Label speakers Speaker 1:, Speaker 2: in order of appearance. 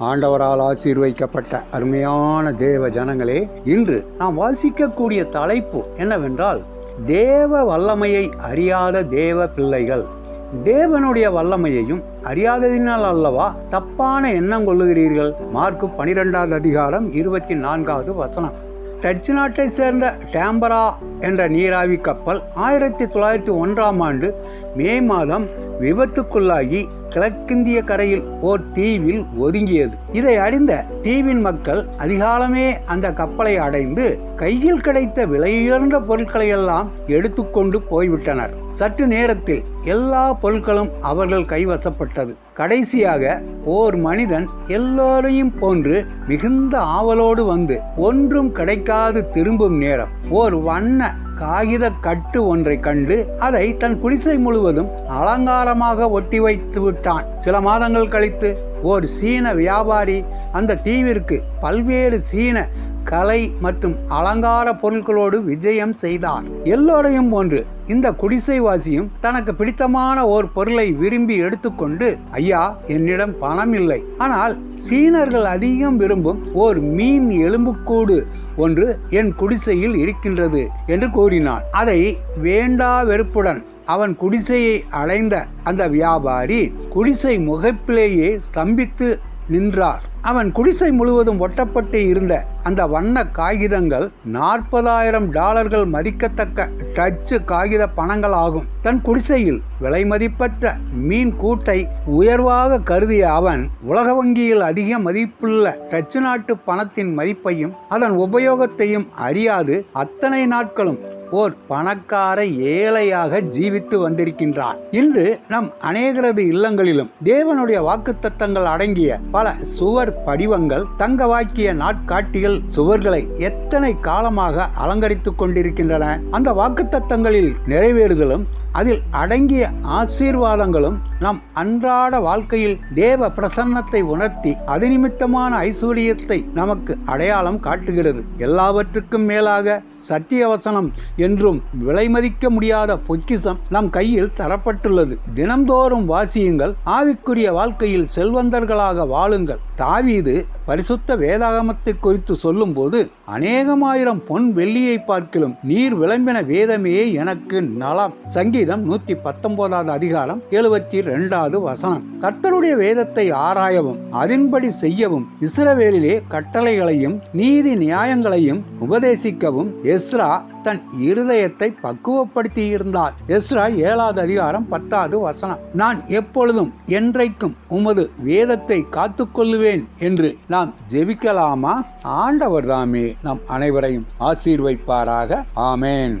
Speaker 1: ஆண்டவரால் ஆசீர்வைக்கப்பட்ட அருமையான தேவ ஜனங்களே இன்று நாம் வாசிக்கக்கூடிய தலைப்பு என்னவென்றால் தேவ வல்லமையை அறியாத தேவ பிள்ளைகள். தேவனுடைய வல்லமையையும் அறியாததினால் அல்லவா தப்பான எண்ணம் கொள்ளுகிறீர்கள்? மார்க்கு பனிரெண்டாவது அதிகாரம் இருபத்தி நான்காவது வசனம். டச்சு நாட்டை சேர்ந்த டேம்பரா என்ற நீராவி கப்பல் ஆயிரத்தி தொள்ளாயிரத்தி ஒன்றாம் ஆண்டு மே மாதம் விபத்துக்குள்ளாகி கிழக்கிந்திய கரையில் ஓர் தீவில் ஒதுங்கியது. இதை அறிந்த தீவின் மக்கள் அதிகாலமே அந்த கப்பலை அடைந்து கையில் கிடைத்த விலையுயர்ந்த பொருட்களை எல்லாம் எடுத்துக்கொண்டு போய்விட்டனர். சற்று நேரத்தில் எல்லா பொருட்களும் அவர்கள் கைவசப்பட்டது. கடைசியாக ஓர் மனிதன் எல்லோரையும் போன்று மிகுந்த ஆவலோடு வந்து ஒன்றும் கிடைக்காது திரும்பும் நேரம். ஓர் வண்ண காகித கட்டு ஒன்றை கண்டு அதை தன் குடிசை முழுவதும் அலங்காரமாக ஒட்டி வைத்து விட்டான். சில மாதங்கள் கழித்து ஒரு சீன வியாபாரி அந்த தீவிற்கு பல்வேறு சீன கலை மற்றும் அலங்கார பொருட்களோடு விஜயம் செய்தார் எல்லோரையும் போன்று இந்த குடிசைவாசியும் தனக்கு பிடித்தமான ஓர் பொருளை விரும்பி எடுத்துக்கொண்டு ஐயா என்னிடம் பணம் இல்லை. ஆனால் சீனர்கள் அதிகம் விரும்பும் ஓர் மீன் எலும்புக்கூடு ஒன்று என் குடிசையில் இருக்கின்றது என்று கூறினான். அதை வேண்டா வெறுப்புடன் அவன் குடிசையை அடைந்த அந்த வியாபாரி குடிசை முகப்பிலேயே ஸ்தம்பித்து நின்றார். அவன் குடிசை முழுவதும் ஒட்டப்பட்டு இருந்த அந்த வண்ண காகிதங்கள் நாற்பதாயிரம் டாலர்கள் மதிக்கத்தக்க டச்சு காகித பணங்கள் ஆகும் தன் குடிசையில் விலை மதிப்பற்ற மீன் கூட்டை உயர்வாக கருதிய அவன் உலக வங்கியில் அதிக மதிப்புள்ள டச்சு நாட்டு பணத்தின் மதிப்பையும் அதன் உபயோகத்தையும் அறியாது அத்தனை நாட்களும் ஓர் பணக்கார ஏழையாக ஜீவித்து வந்திருக்கின்றான். இன்று நம் அநேகரது இல்லங்களிலும் தேவனுடைய வாக்குத்தத்தங்கள் அடங்கிய பல சுவர் படிவங்கள் தங்க வாக்கிய நாட்காட்டிகள் சுவர்களை எத்தனை காலமாக அலங்கரித்துக் கொண்டிருக்கின்றன? அந்த வாக்குத்தத்தங்களில் நிறைவேறுதலும் அதில் அடங்கிய ஆசீர்வாதங்களும் நம் அன்றாட வாழ்க்கையில் தேவ பிரசன்னத்தை உணர்த்தி அது நிமித்தமான ஐஸ்வர்யத்தை நமக்கு அடையாளம் காட்டுகிறது. எல்லாவற்றுக்கும் மேலாக சத்தியவசனம் என்றும் விலை மதிக்க முடியாத பொக்கிசம் நம் கையில் தரப்பட்டுள்ளது. தினம்தோறும் வாசியுங்கள் ஆவிக்குரிய வாழ்க்கையில் செல்வந்தர்களாக வாழுங்கள். தாவீது பரிசுத்த வேதாகமத்தை குறித்து சொல்லும்போது அநேகமாயிரம் பொன் வெள்ளியை பார்க்கிலும் நீர் விளம்பின வேதமே எனக்கு நலம். சங்கீதம் நூத்தி பத்தொன்பதாவது அதிகாரம் எழுபத்தி ரெண்டாவது வசனம். கர்த்தருடைய வேதத்தை ஆராயவும் அதன்படி செய்யவும் இஸ்ரவேலிலே கட்டளைகளையும் நீதி நியாயங்களையும் உபதேசிக்கவும் எஸ்ரா தன் இருதயத்தை பக்குவப்படுத்தி இருந்தார் எஸ்ரா ஏழாவது அதிகாரம் பத்தாவது வசனம். நான் எப்பொழுதும் என்றைக்கும் உமது வேதத்தை காத்துக்கொள்ளுவேன் என்று நாம் ஜெபிக்கலாமா? ஆண்டவர் தாமே நம் அனைவரையும் ஆசீர்வைப்பாராக ஆமேன்.